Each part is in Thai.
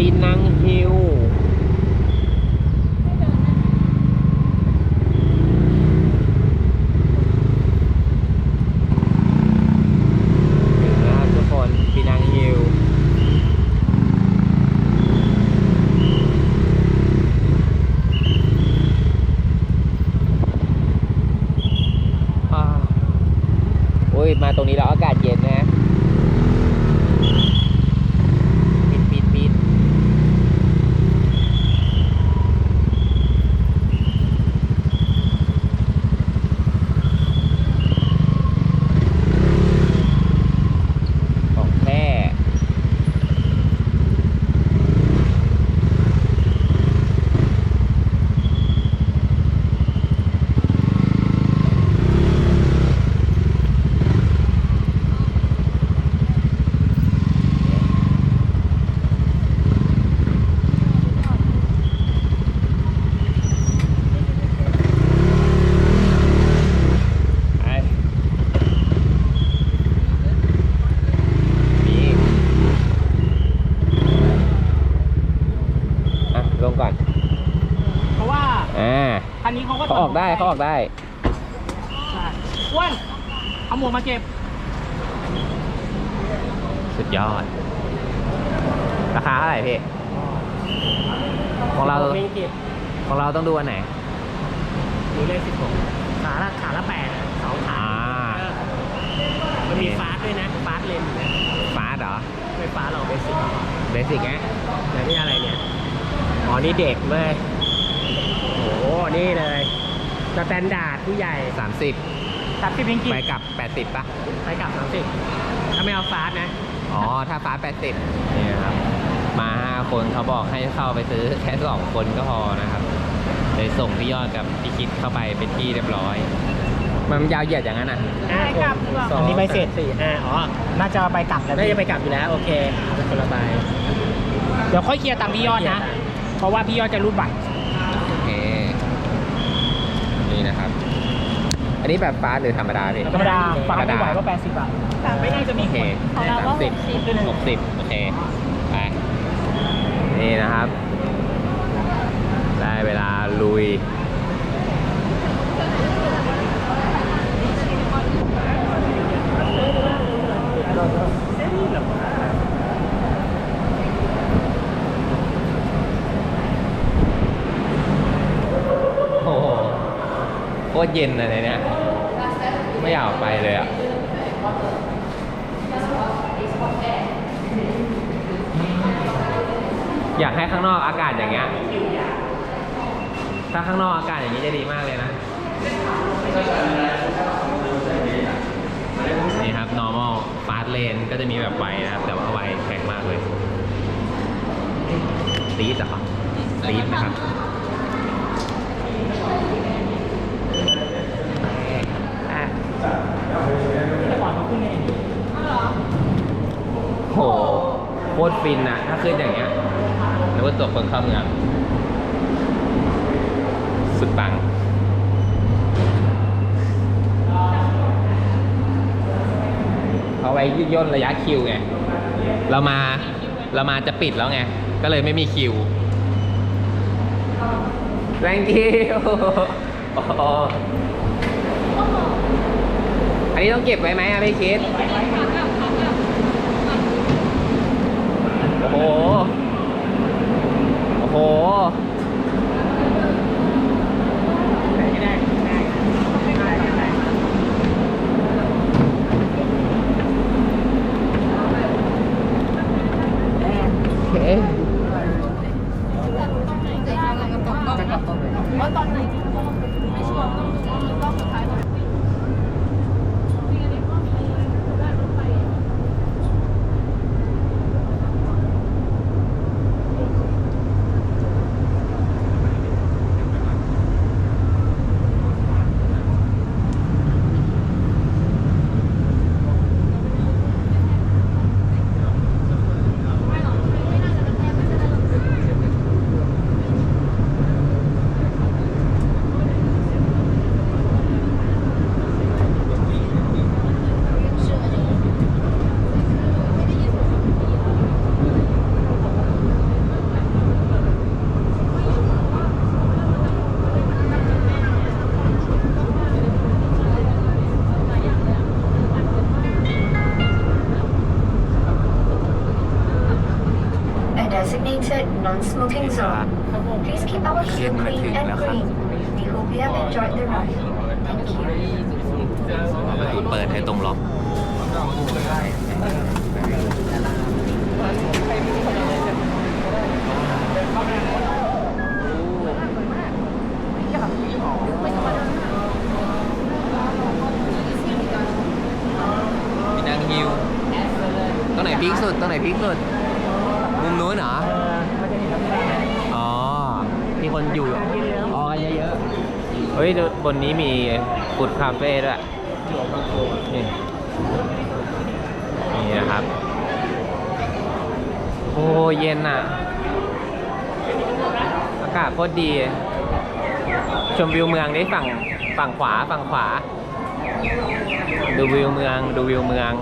ปีนังฮิลถึงแล้วครับทุกคนปีนังฮิลอ่าโอ้ย มาตรงนี้แล้วอากาศเย็นนะ ปิดปิดปิดของแท้ไปมีอะ ลงก่อน เพราะว่า อ่า คันนี้เขาก็เขาออกได้เขาออกได้ ใช่อ้วนเอาหมวกมาเก็บ สุดยอด ราคาเท่าไหร่พี่ ของเราไม่เก็บของเราต้องดูอันไหนมีเลขสิบหกขาละขาละแปดสองขาอ่า เออมันมีฟาสต์ด้วยนะฟาสต์เลนอยู่นะฟาสเหรอ ไม่ฟาสต์เราเบสิกเบสิกไงแต่นี่อะไรเนี่ย อ๋อนี่เด็กเลยโอ้โห นี่เลยสแตนดาร์ดผู้ใหญ่สามสิบสามสิบพิงกี้ไปกลับแปดสิบป่ะ ไปกลับสามสิบถ้าไม่เอาฟาสต์นะ อ๋อ ถ้าฟ้าแปดสิบนี่นะครับ มาห้าคนเขาบอกให้เข้าไปซื้อแค่สองคนก็พอนะครับเลยส่งพี่ยอดกับพี่คิดเข้าไปเป็นที่เรียบร้อย มันยาวเหยียดอย่างนั้นอะห้าคนสองอันนี้ใบเสร็จสี่ห้าอ๋อ น่าจะไปกลับแล้วน่าจะไปกลับอยู่แล้ว โอเคเป็นคนละใบ เดี๋ยวค่อยเคลียร์ตามพี่ยอดนะ เพราะว่าพี่ยอดจะรูดบัตรโอเค นี่นะครับ อันนี้แบบฟ้าหรือธรรมดาพี่ ธรรมดาฝากธรรมไม่ดาไหวก็แปดสิบบาทไม่น่าจะโอมีเคของเราว่าสามสิบ60 หกสิบโอเค ไป นี่นะครับ ได้เวลาลุย โอ้โหโคตร เย็นอะไรเนี่ยไม่อยากออกไปเลยอะอยากให้ข้างนอกอากาศอย่างเงี้ย ถ้าข้างนอกอากาศอย่างนี้จะดีมากเลยนะ นี่ครับ normal fast lane ก็จะมีแบบไวนะครับ แต่ว่าไวแพงมากเลยตีดเหรอตีดนะครับ อะโหโคตร ฟินอะถ้าขึ้นอย่างเงี้ยนึกว่าตัวคนเข้าเมืองสุดปังเอาไว้ยืดย่นระยะคิวไงเรามาเรามาจะปิดแล้วไง ก็เลยไม่มีคิว thank you อันนี้ต้องเก็บไว้ไหมอะพี่คิด โอ้โห โอ้โห โอเค ว่าตอนไหนไม่ชัวร์ต้องดูรอบสุดท้ายก่อน designated non-smoking zone. Please keep our queue clean and green. We hope you have enjoyed the ride. Thank you. ประตูเปิดให้ตรงล็อกมีนางฮิวตรงไหนพีคสุดตรงไหนพีคสุดมุมนู้นเหรอ เออมันจะเห็นน้ำแดง อ๋อ มีคนอยู่อ๋อกันเยอะๆเฮ้ยบนนี้มีฟุดคาเฟ่ด้วยนี่นี่นะครับ โอ้เย็นอะ อากาศโคตรดี ชมวิวเมืองได้ฝั่งฝั่งขวาฝั่งขวา ดูวิวเมืองดูวิวเมือง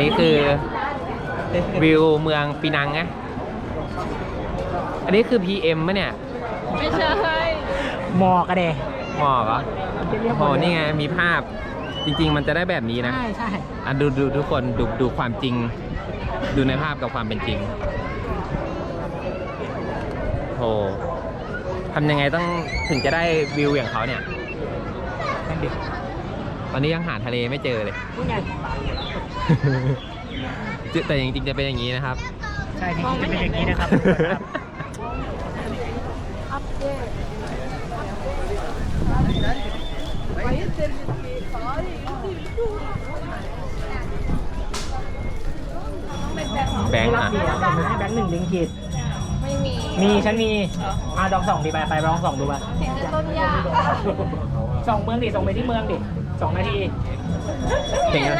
นี่คือวิวเมืองปีนังนะ อันนี้คือ PM มะเนี่ย ไม่ใช่หมอกอะเดหมอกเหรอโอ้นี่ไง มีภาพ จริง ๆ มันจะได้แบบนี้นะ ใช่ใช่อะดูดูทุกคนดูดูความจริง ดูในภาพกับความเป็นจริงโหทำยังไงต้องถึงจะได้วิวอย่างเขาเนี่ย นั่นดิตอนนี้ยังหาทะเลไม่เจอเลย นี่ไงแต่จริงๆจะเป็นอย่างนี้นะครับ ใช่จริงๆจะเป็นอย่างนี้นะครับอัปเดต แบงค์อะแบงค์หนึ่งลิงกิตไม่มี มีฉันมีอะลองส่องดิไปไปลองส่องดูไปเห็นแต่ต้นหญ้าส่องเมืองดิส่องไปที่เมืองดิสองนาทีจริงอะ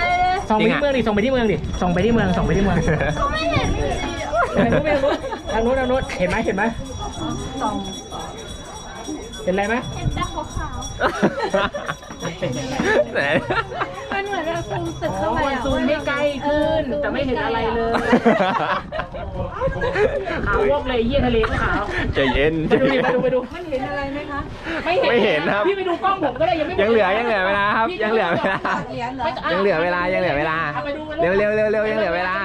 ส่องไปที่เมืองดิส่องไปที่เมืองดิส่องไปที่เมืองส่องไปที่เมืองก็ไม่เห็นอยู่ดีอะทางนู้นทางนู้นทางนู้นเห็นไหมเห็นไหม เห็นอะไรไหมเห็นแต่ขาวไหนๆมันเหมือนแบบซูมตึกอ๋อเข้าไปมันอะซูมให้ใกล้ขึ้น แต่ไม่เห็นอะไรเลยขาววอกเลยเยี่ยทะเลก็ขาวใจเย็นไปดูดิไปดูไปดูมันเห็นอะไรไหมคะไม่เห็นครับ พี่ไปดูกล้องผมก็ได้ยังไม่ยังเหลือยังเหลือเวลาครับพี่ยังเหลือเวลา เหรียญเหรอ ยังเหลือเวลายังเหลือเวลาอไปดูไปเร็วเร็วเร็วเร็วยังเหลือเวลา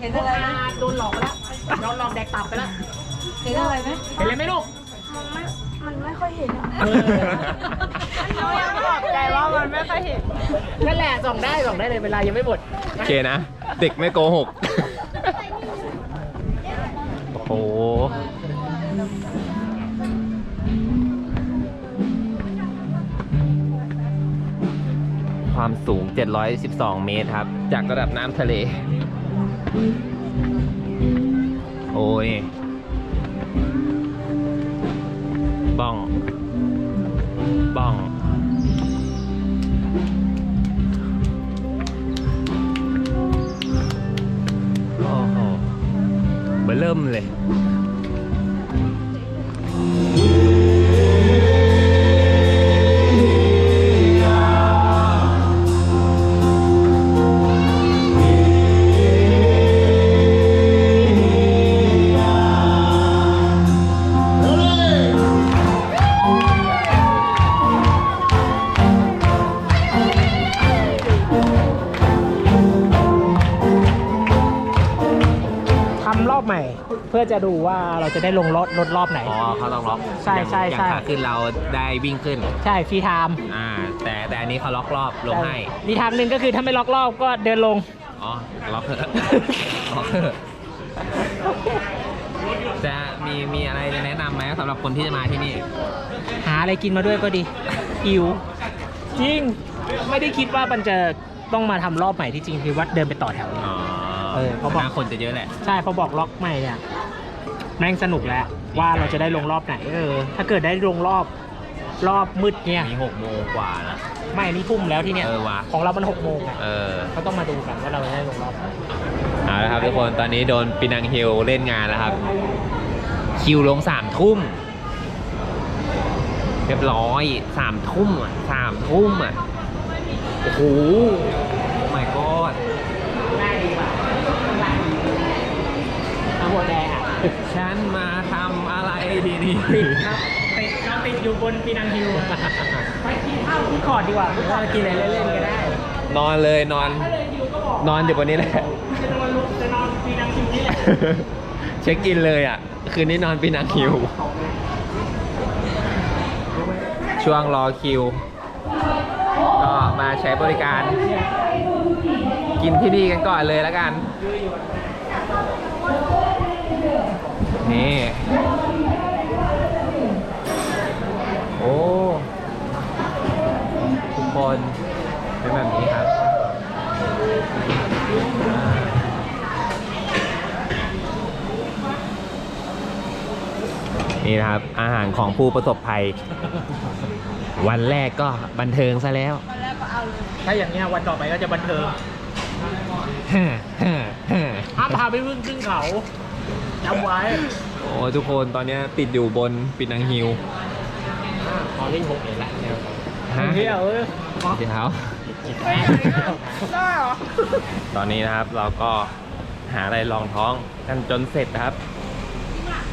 เห็นอะไรไหมโดนหลอกไปแล้วโดนหลอกแดกตับไปแล้วเห็นอะไรไหมเห็นอะไรไหมลูกมันไม่มันไม่ ค่อยเห็นอะเออเรายังบอกใจว่ามันไม่ค่อยเห็นนั่นแหละส่องได้ส่องได้เลยเวลายังไม่หมด โอเคนะ เด็กไม่โกหก โอ้โห ความสูง 712 เมตรครับ จากระดับน้ำทะเล โอ้ย บ้อง บ้อง โอ้โหเบอร์เริ่มเลย จะดูว่าเราจะได้ลงรถรถรอบไหน อ๋อเขาต้องล็อกใช่ใช่อย่างใช่ ขาขึ้นเราได้วิ่งขึ้น ใช่ฟรีไทม์อ่า แต่แต่อันนี้เขาล็อกรอบลงให้ มีทางหนึ่งก็คือถ้าไม่ล็อกรอบก็เดินลง อ๋อ ล็อกเถอะล็อกเถอะจะมีมีอะไรจะแนะนำไหมสำหรับคนที่จะมาที่นี่ หาอะไรกินมาด้วยก็ดีหิวจริง ไม่ได้คิดว่ามันจะต้องมาทำรอบใหม่ที่จริงคือว่าเดินไปต่อแถว อ๋อเออเขาบอก หน้คนจะเยอะแหละ ใช่พอบอกล็อกใหม่เนี่ย แม่งสนุกแล้วว่าเราจะได้ลงรอบไหนเออ ถ้าเกิดได้ลงรอบรอบมืดเนี่ยมีหกโมงกว่านะไม่อันนี่ทุ่มแล้วที่เนี่ยเออว่ะของเรามันหกโมงอะเออเขาต้องมาดูกันว่าเราจะได้ลงรอบไหนเอาละครับทุกคนตอนนี้โดนปินังฮิลเล่นงานแล้วครับ คิวลงสามทุ่มเรียบร้อยสามทุ่มอะสามทุ่มอะโอ้โห my god ได้ดีกว่าเอาหัวแดงอะ ฉันมาทำอะไรดีนี่ติดครับติดเราติดอยู่บนปีนังฮิวไปกินข้าวที่คอร์ดดีกว่าหรือว่ากินอะไรเล่นๆก็ได้ นอนเลยนอนถ้าเลยฮิวก็บอกนอนอยู่บนนี้แหละจะนอนลุกจะนอนปีนังฮิวนี่แหละเช็คกินเลยอะ คืนนี้นอนปีนังฮิว ช่วงรอคิว ก็มาใช้บริการ กินที่นี่กันก่อนเลยแล้วกัน นี่โอ้ทุกคนเป็นแบบนี้ครับนี่นะครับ อาหารของผู้ประสบภัย วันแรกก็บันเทิงซะแล้วถ้าอย่างเงี้ยวันต่อไปก็จะบันเทิงห้ามพาไปพึ่งขึ้นเขา จำไว้โอ้ทุกคนตอนนี้ติดอยู่บนปินังฮิวขอเล่นหกเองละฮะเที่ยวเอ้ยเดี๋ยวตอนนี้นะครับเราก็หาอะไรรองท้องกันจนเสร็จนะครับ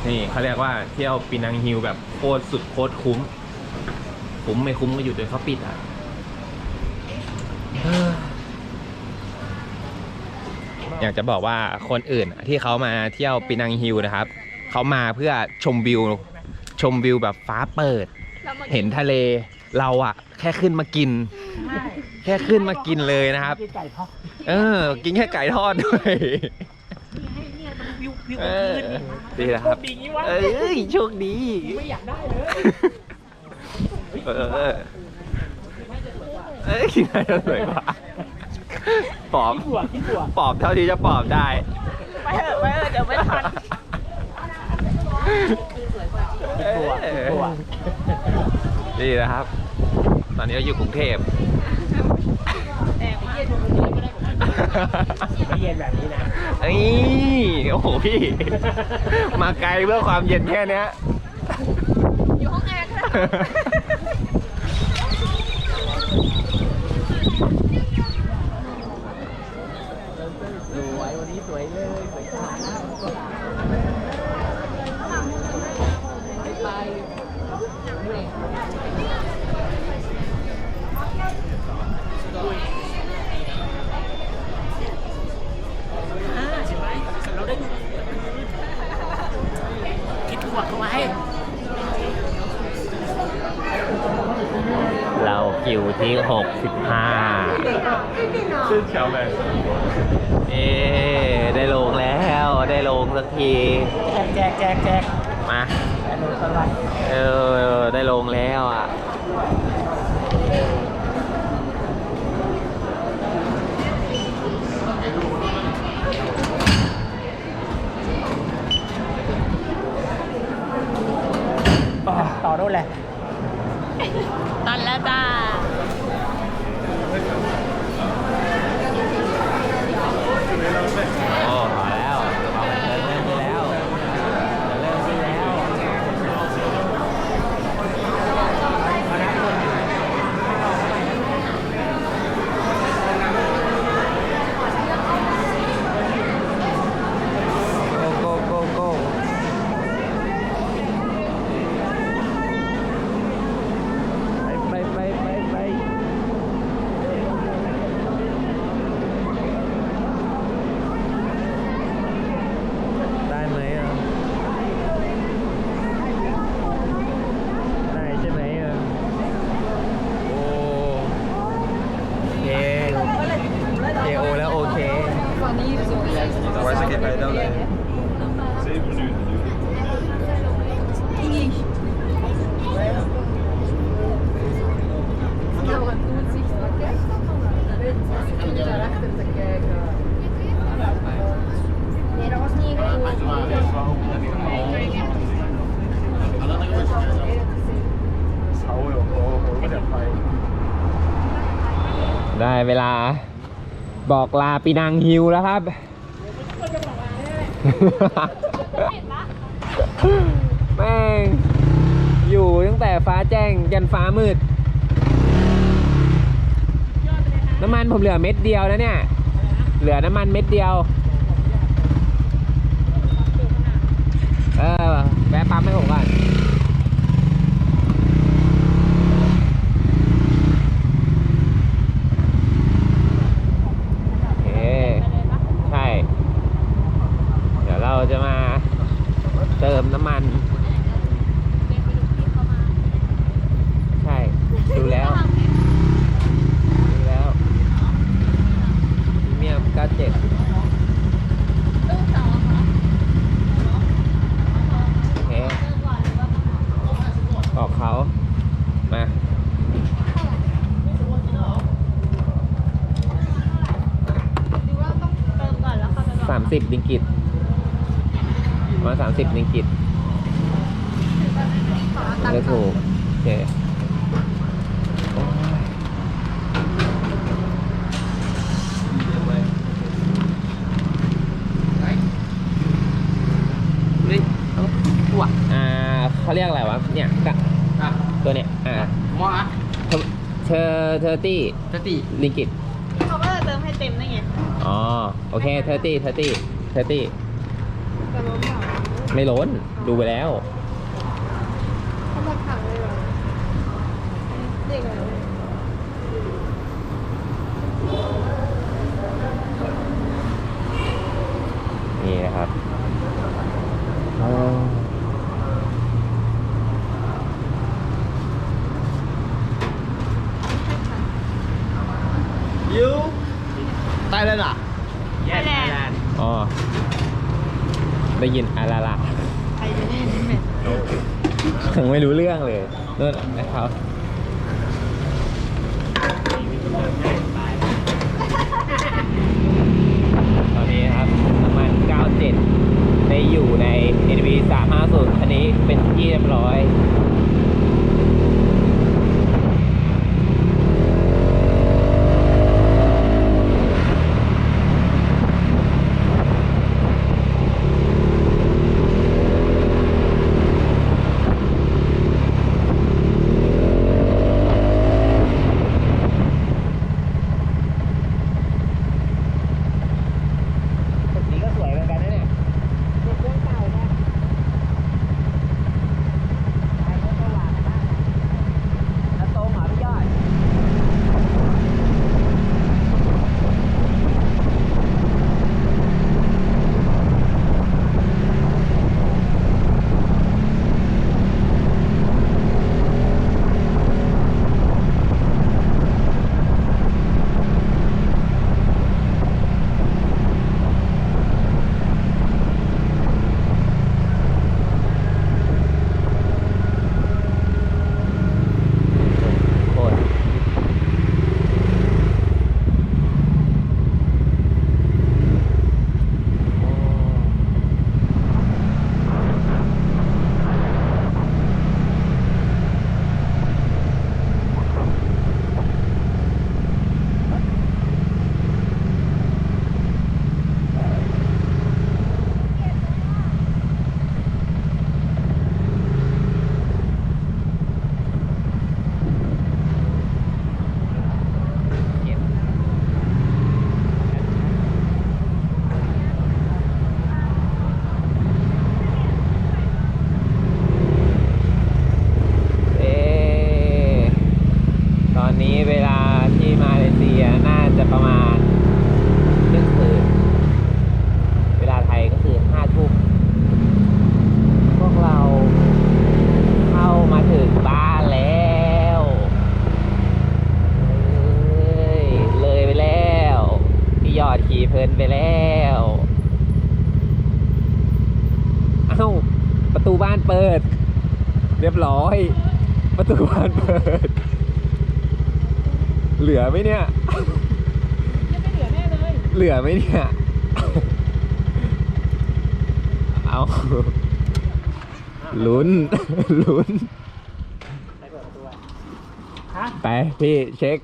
นี่เขาเรียกว่าเที่ยวปีนังฮิลแบบโคตรสุดโคตรคุ้ม คุ้มไม่คุ้มก็อยู่จนเขาปิดอะเฮ้ ออยากจะบอกว่าคนอื่นที่เขามาเที่ยวปีนังฮิลนะครับเขามาเพื่อชมวิว ชมวิวแบบฟ้าเปิด เห็นทะเลเราอะแค่ขึ้นมากิน แค่ขึ้นมากินเลยนะครับไก่ทอดเออ กินแค่ไก่ทอดด้วยวิววิวเออขึ้นดีนะครับดีงี้วะเอ้ยโชคดี ไม่อยากได้เลยเออเอ้ยกินอะไรจะสวยกว่า ปอบคิดบวกคิดบวกปอบเท่าที่จะปอบได้ไปเถอะไปเถอะเดี๋ยวไม่ทันเออนี่นะครับ ตอนนี้เราอยู่กรุงเทพไม่เย็นแบบนี้นะเอ้ยโอ้โหพี่ มาไกลเพื่อความเย็นแค่เนี้ยอยู่ห้องแอร์ก็ได้ สวยวันนี้สวยเลยสวยจัง เราได้ดูคิดบวกเอาไว้ เราคิวที่ 15ซึ่งชาวแมนเอ๊ได้ลงแล้ว ได้ลงสักที แจกแจกแจก มา แอนโดนสไลด์ เออ ได้ลงแล้วอะ ต่อโน่นแหละ ตันแล้วจ้า โอ้มาแล้วเอาเริ่มเริ่มขึ้นแล้วเริ่มขึ้นแล้ว โกโกโกโกไปไปไปไปไปได้ไหมอะ ได้ใช่ไหมอะ โอ้เคเคโอแล้วโอเค Waar zeg je bij dan? Zeven minuten. Nee, dat was niet goed. ได้เวลาบอกลาปีนังฮิวแล้วครับ แม่ง อยู่ตั้งแต่ฟ้าแจ้งยันฟ้ามืด น้ำมันผมเหลือเม็ดเดียวแล้วเนี่ย เหลือน้ำมันเม็ดเดียว เออแวะปั๊มให้ผมก่อน โอเค ใช่ เดี๋ยว จะมาเติมน้ำมัน ใช่ ดูแล้วดูแล้วพรีเมียม97โอเคออกเขา มา สามสิบดิงกิตมาสามสิบดิงกิตไม่ถูกโอเคโอ้ยนี่ตัวอ่าเขาเรียกอะไรวะ เนี่ยกะตัวเนี้ยอ่ามออะเธอเทอร์ตี้สติลิงกิตเขาก็จะเติมให้เต็มได้ไงอ๋อ โอเคเทอร์ตี้เทอร์ตี้เทอร์ตี้จะล้มเหรอไม่ล้น ดูไปแล้ว เขาแบบถังเลยเหรอเด็กอะไรนี่นะครับอ๋อ ยูไต้เลยล่ะ แย่แลนด์ อ๋อ ได้ยินอาลาลาใครจะได้นี่แม่ยังไม่รู้เรื่องเลยนู่นนะครับตอนนี้นะครับน้ำมัน 97 ได้อยู่ใน NV 350คันนี้เป็นที่เรียบร้อย ลินไปแล้วเอ้าประตูบ้านเปิด เรียบร้อย ประตูบ้านเปิด เหลือไหมเนี่ย ยังไม่เหลือแน่เลยเหลือไหมเนี่ย เอาลุ้นลุ้นใครเปิดประตูอะฮะไปพี่เช็ค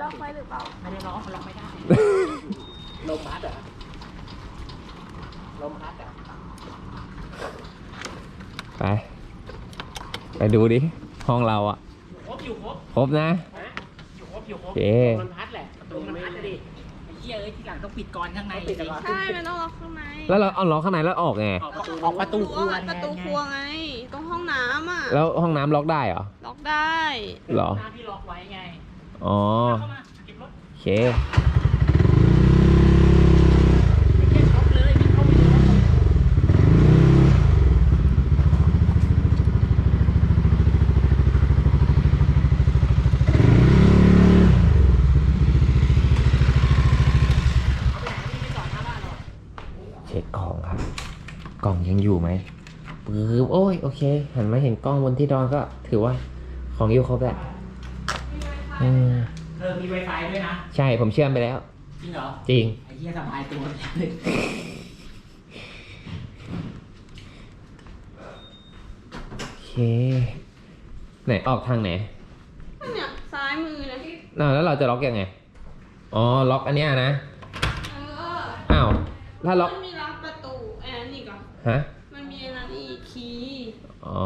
ล็อกไว้หรือเปล่า ไม่ได้ล็อกมันล็อกไม่ได้ ลมพัดเหรอลมพัดเหรอไป ไปดูดิ ห้องเราอะครบอยู่ครบครบนะนะอยู่ครบอยู่ครบโอเคลมมันพัดแหละประตูมันพัดอะดิไอ้เหี้ยเอ้ยทีหลังต้องปิดก่อนข้างในปิดก่อนใช่ มันต้องล็อกข้างในแล้วเราเอาล็อกข้างในแล้วออกไง ออกประตูออกประตูครัวประตูครัวไง ตรงห้องน้ำอะ แล้วห้องน้ำล็อกได้เหรอ ล็อกได้ เหรอ หน้าที่ล็อกไว้ไงอ๋อ เข้ามาเก็บรถ โอเค ไอ้เหี้ยช็อปเลยวิ่งเข้าไปดู กล่องยังอยู่ไหมปื๊บโอ้ยโอเค หันมาเห็นกล้องบนที่นอนก็ถือว่าของอยู่ครบแล้วอืมเออมี Wi-Fi ด้วยนะ ใช่ผมเชื่อมไปแล้ว จริงเหรอ จริง ไอ้เหี้ยสบายตัวเลยโอเค ไหนออกทางไหนเนี่ยซ้ายมือนะอ้าวแล้วเราจะล็อกยังไง อ๋อ ล็อกอันเนี้ยนะ เอออ้าว ถ้าล็อก ฮะ มันมีอันนนอีกคีย์อ๋อ